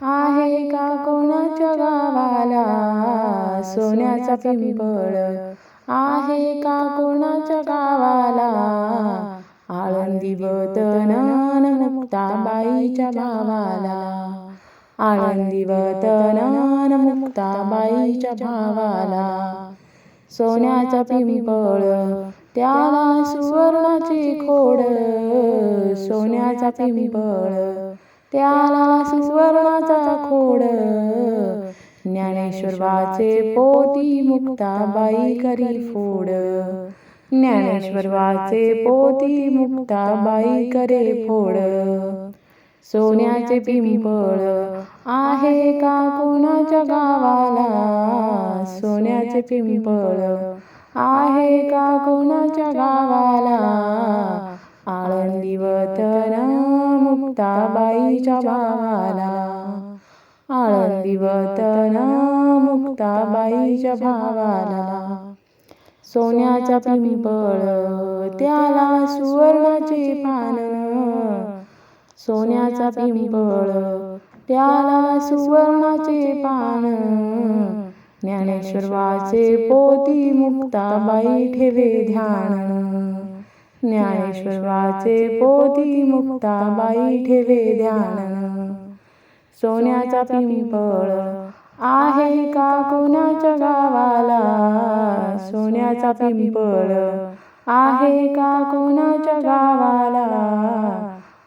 आहे का कोणाच्या गावाला? सोन्याचा पिंपळ. आहे का कोणाच्या गावाला? आळंदी वतनन मुक्ताबाईच्या भावाला. आळंदी वतनन मुक्ताबाईच्या भावाला. सोन्याचा पिंपळ त्याला सुवर्णाची खोड. सोन्याचा पिंपळ त्याला सुवर्णाचा खोड. ज्ञानेश्वरवाचे पोती मुक्ताबाई करी फोड. ज्ञानेश्वरवाचे पोती मुक्ताबाई करे फोड. सोन्याचे पिंपळ आहे का कोणाच्या गावाला? सोन्याचे पिंपळ आहे का कोणाच्या गावाला मुक्ताबाईच्या भावाला आळंदी वतन मुक्ताबाईच्या भावाला. सोन्याचा पिंपळ त्याला सुवर्णाचे पान सोन्याचा पिंपळ त्याला सुवर्णाचे पान ज्ञानेश्वरवाचे पोती मुक्ताबाई ठेवे ध्यान. ज्ञानेश्वरवाचे पोती मुक्ताबाई ठेवे ध्यान. सोन्याचा पिंपळ आहे का कोणाच्या गावाला? सोन्याचा पिंपळ आहे का कोणाच्या गावाला?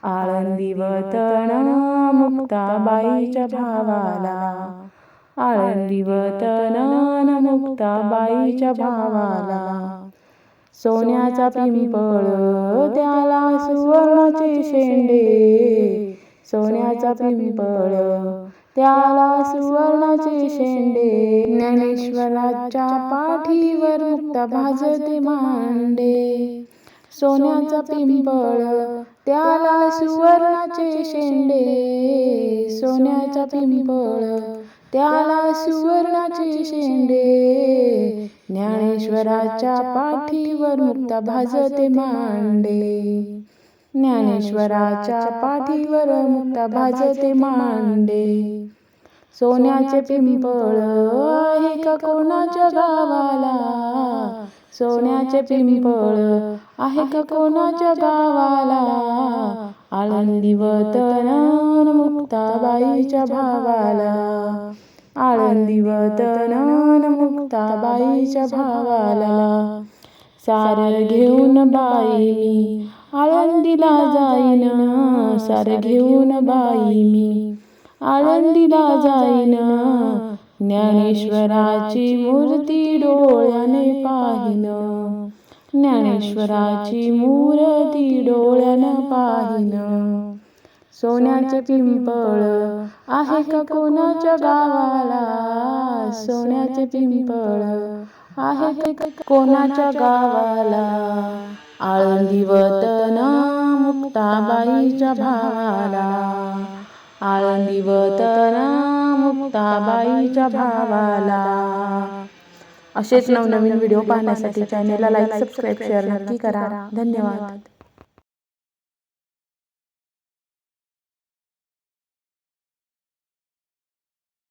आळंदी वतन मुक्ताबाईच्या भावाला. आळंदी वतन मुक्ताबाईच्या भावाला. सोन्याचा पिंपळ त्याला सुवर्णाचे शेंडे. सोन्याचा पिंपळ त्याला सुवर्णाचे शेंडे. ज्ञानेश्वराच्या पाठीवर मुक्ता भाजते मांडे. सोन्याचा पिंपळ त्याला सुवर्णाचे शेंडे. सोन्याचा पिंपळ त्याला सुवर्णाचे शेंडे. ज्ञानेश्वराच्या पाठीवर मुक्ता भाजते मांडे. ज्ञानेश्वराच्या पाठीवर मुक्ता भाजते मांडे. सोन्याचे पिंपळ आहे का कोणाच्या गावाला? सोन्याचे पिंपळ आहे का कोणाच्या गावाला? आळंदी वतन मुक्ताबाईच्या भावाला. आळंदी वतन मुक्ताबाईच्या भावाला सार घेऊन बाई मी. आळंदीला जाईन सार घेऊन बाई मी. आळंदीला जाईन ज्ञानेश्वराची मूर्ती डोळ्याने पाहिन. ज्ञानेश्वराची मूर्ती डोळ्यानं पाहिन. सोन्याचे पिंपळ आहे का कोणाच्या गावाला? सोन्याचे पिंपळ आहे का कोणाच्या गावाला? आळंदी वतन मुक्ताबाईच्या भावाला. आळंदी वतन मुक्ताबाईच्या भावाला. असेच नवनवीन व्हिडिओ पाहण्यासाठी चॅनेलला लाईक सबस्क्राईब शेअर नक्की करा. धन्यवाद.